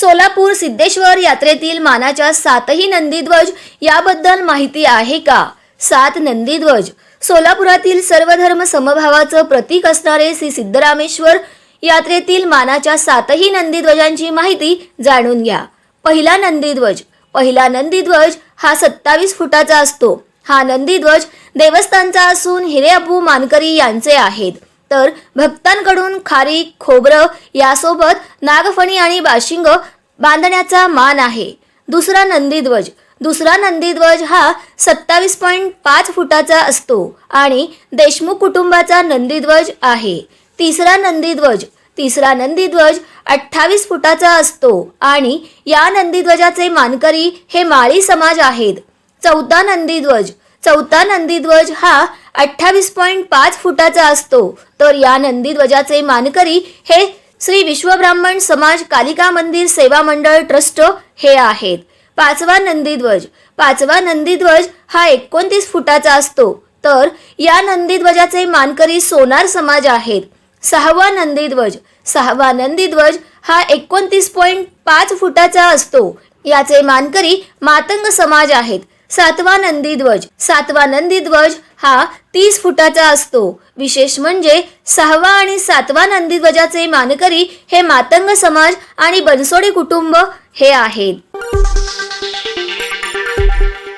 सोलापूर सिद्धेश्वर यात्रेतील मानाच्या सातही नंदीध्वज याबद्दल माहिती आहे का? सात नंदीध्वज. सोलापुरातील सर्वधर्म समभावाचं प्रतीक असणारे श्री सिद्धरामेश्वर यात्रेतील मानाच्या सातही नंदीध्वजांची माहिती जाणून घ्या. पहिला नंदीध्वज. पहिला नंदीध्वज हा सत्तावीस फुटाचा असतो. हा नंदीध्वज देवस्थानचा असून हिरेअपू मानकरी यांचे आहेत. तर भक्तांकडून खारी खोबरं यासोबत नागफणी आणि बाशिंग बांधण्याचा मान आहे. दुसरा नंदीध्वज. दुसरा नंदीध्वज हा सत्तावीस पॉईंट पाच फुटाचा असतो आणि देशमुख कुटुंबाचा नंदीध्वज आहे. तिसरा नंदीध्वज. तिसरा नंदीध्वज अठ्ठावीस फुटाचा असतो आणि या नंदीध्वजाचे मानकरी हे माळी समाज आहेत. चौथा नंदीध्वज. चौथा नंदीध्वज हा अठ्ठावीस पॉईंट पाच फुटाचा असतो. तर या नंदीध्वजाचे मानकरी हे श्री विश्वब्राह्मण समाज कालिका मंदिर सेवा मंडळ ट्रस्ट हे आहेत. पाचवा नंदीध्वज पाचवा नंदीध्वज हा एकोणतीस फुटाचा असतो. तर या नंदीध्वजाचे मानकरी सोनार समाज आहेत. सहावा नंदीध्वज सहावा नंदीध्वज हा एकोणतीस पॉईंट पाच फुटाचा असतो. याचे मानकरी मातंग समाज आहेत. सातवा नंदीध्वज सातवा नंदीध्वज हा तीस फुटाचा असतो. विशेष म्हणजे सहावा आणि सातवा नंदीध्वजाचे मानकरी हे मातंग समाज आणि बनसोडे कुटुंब हे आहेत.